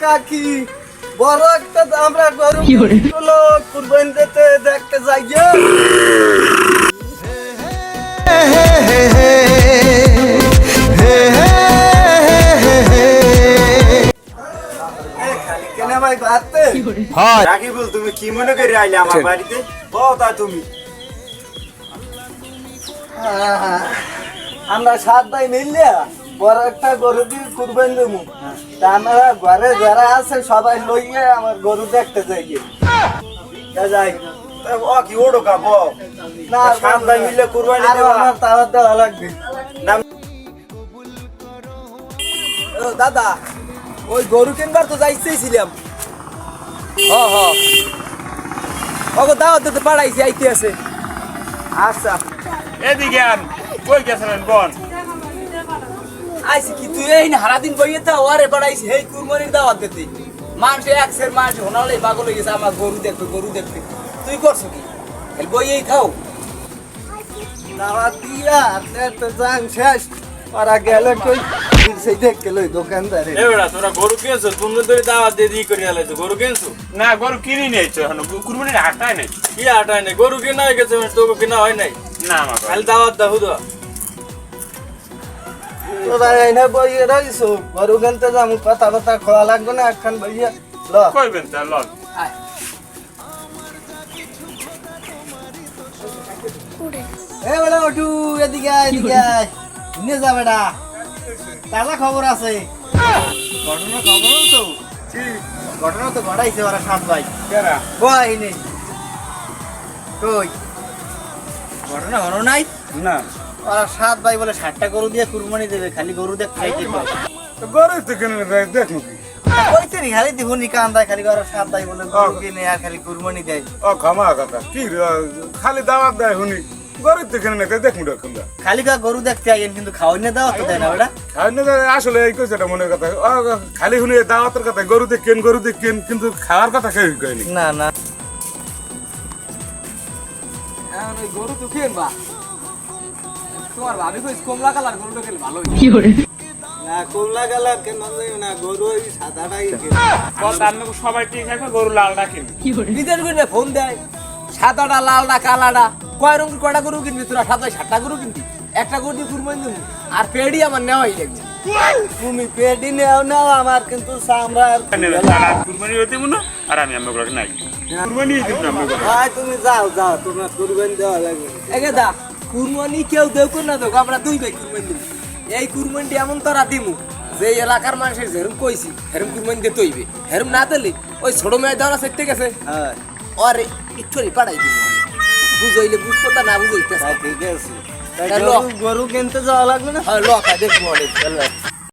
কাকি বড় একটা আমরা গরু গুলো কুরবান দিতে দেখতে যাই খালি কেনে ভাই ভাবতে তুমি কি মনে করে আইলে আমার বাড়িতে? বল তুমি। আমরা সাত ভাই মিললে? বড় একটা গরু দিয়ে কুরবান দেবো। তা আমরা ঘরে যারা আছে সবাই লইয়ে আমার গরু দেখতে যাই যাই। ও কি ওড়ো না মিলে কুরবানি আরও আমার তাওয়ার দেওয়া লাগবে। নাম ও দাদা ওই গরু কিনবার তো যাইতেছিলাম। হ হ। ওগো দাওয়াত দিতে পাঠাইছি আইতে আছে। আচ্ছা। এদিকে আন। কই গেছিলেন বল? আইছি কি তুই এই হারা দিন বইয়ে তা ওরে পাঠাইছি হেই কুরবানির দাওয়াত দিতে। মানুষ একসের মানুষ হোনালে পাগল হয়ে গেছে আমার গরু দেখবে গরু দেখবে তুই করছ কি? বইয়েই খাও। দাওয়াত দিয়া তো যান শেষ। ওরা গেলে কই? সেই দেখতে লই দোকানদারে। এবারে তোরা গরু কিনছো? তুমি তো দাওয়াত দিয়ে দিয়ে করে আলাইছো গরু কিনছো? না গরু কিনি নিয়েছো এখন। কুরবানির হাটায় নাই। কি আটাই নাই? গরু কিনা হয়ে গেছে তোকে কিনা হয় নাই? না আমার খালি দাওয়াত দাও তো তোরা এনে বইয়ে রইছো। গরু কিনতে যাম কথা কথা খোয়া লাগবে না একখান বইয়া ল। কইবেন তা লন এ বেটা ওটু এদিকে এদিকে। নিয়ে যা বেটা। তাজা খবর আছে। ঘটনা খবর তো ঘটনা তো ঘটাইছে ওরা সাত ভাই। কেরা? কই নেই কই? ঘটনা হলো নাই? না। ওরা সাত ভাই বলে ষাটটা গরু দিয়ে কুরবানি দেবে খালি গরু দেখ খাইতে পায় তো গরু তো কিনে নি খালি খালি ওরা সাত ভাই বলে গরু কিনে আর খালি কুরবানি দেয়। ও ক্ষমা কথা। কি খালি দাওয়াত দেয় গরু তো কিনে খালি কা গরু দেখতে আইন কিন্তু খাওয়াই না দেয় বেটা আসলে এই কইছে এটা মনের কথা। ও, খালি শুনি দাওয়াতের কথা গরু দেখেন গরু দেখেন কিন্তু খাওয়ার কথা কেউ কয়নি। না না। গরু তো কিনবা তোমার ভাবি কইস কমলা কালার গরুটা খেলে ভালো কি করে? না কমলা কালার কেন না গরু ওই সাদাটাই সবাই ঠিক আছে গরু লালটা কিনবে। বিদেশ করে? ফোন দেয় সাদাটা লালটা কালাটা কয় রঙের কয়টা গরু কিনবি তোরা সাদা সাতটা গরু কিনবি? একটা গরু দিয়ে কুরবানি দেবো। আর পেডি আমার নেওয়াই লাগছে তুমি পেডি নেও নাও আমার কিন্তু চামড়া আর কুরবানি হতে মনে আর আমি আমরা করে নাই। কুরবানি দিব না ভাই তুমি যাও যাও তোমার কুরবানি দেওয়া লাগবে। এগে দা কুরবানি কেউ দেও না দেখো আমরা দুই ভাই কুরমানি দিব। এই কুরমানটি এমন তারা দিমু যে এলাকার মানুষের যেরম কইছি হেরম কুরমানি দিয়ে তৈবে। হেরম না দিলে ওই ছোট মেয়ে দেওয়া সেটতে গেছে। আর ইচ্ছরি পাড়াই দিব বুঝাইলে বুঝতো তা না বুঝাইতে ঠিক আছে। গরু কিনতে যাওয়া লাগবে না? হ্যাঁ লকা দেখব অনেক।